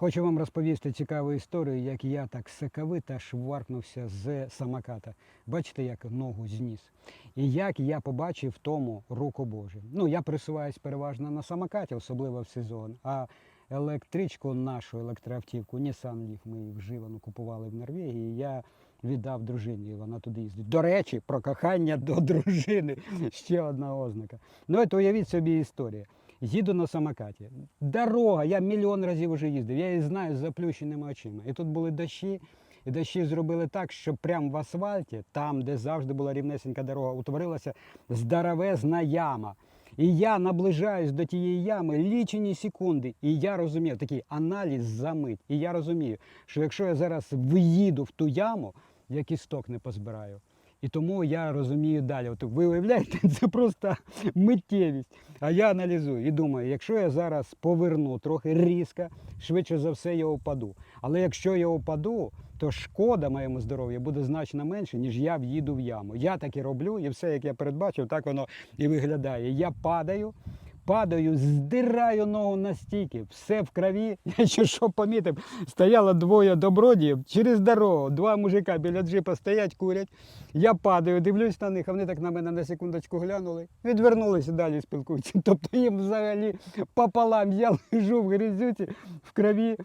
Хочу вам розповісти цікаву історію, як я так соковито шваркнувся з самоката. Бачите, як ногу зніс. І як я побачив тому руку Божу. Ну, я пересуваюсь переважно на самокаті, особливо в сезон. А електричку, нашу електроавтівку, Nissan Leaf, ми її вживану купували в Норвегії. Я віддав дружині, і вона туди їздить. До речі, про кохання до дружини. Ще одна ознака. Ну, от уявіть собі історію. Їду на самокаті. Дорога, я мільйон разів вже їздив, я її знаю з заплющеними очима. І тут були дощі, і дощі зробили так, що прямо в асфальті, там, де завжди була рівнесенька дорога, утворилася здоровезна яма. І я наближаюсь до тієї ями лічені секунди. І я розумію, такий аналіз за мить. І я розумію, що якщо я зараз виїду в ту яму, я кісток не позбираю. І тому я розумію далі. От ви уявляєте, це просто миттєвість. А я аналізую і думаю, якщо я зараз поверну трохи різко, швидше за все я впаду. Але якщо я впаду, то шкода моєму здоров'ю буде значно менше, ніж я в'їду в яму. Я так і роблю, і все, як я передбачив, так воно і виглядає. Я падаю. Падаю, здираю ногу настільки, все в крові. Я ще що помітив, стояло двоє добродіїв через дорогу. Два мужика біля джипа стоять, курять. Я падаю, дивлюсь на них, а вони так на мене на секундочку глянули, відвернулися далі спілкуються. Тобто їм взагалі пополам я лежу в грязюці, в крові.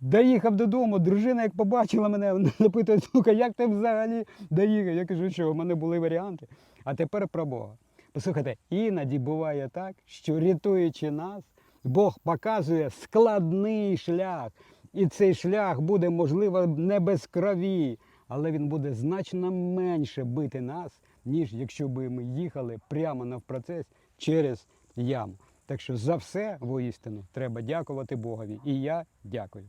Доїхав додому, дружина, як побачила мене, запитує, слухай, як ти взагалі доїхав? Я кажу, що у мене були варіанти. А тепер про Бога. Послухайте, іноді буває так, що рятуючи нас, Бог показує складний шлях. І цей шлях буде, можливо, не без крові, але він буде значно менше бити нас, ніж якщо б ми їхали прямо навпроцес через яму. Так що за все воістину треба дякувати Богові. І я дякую.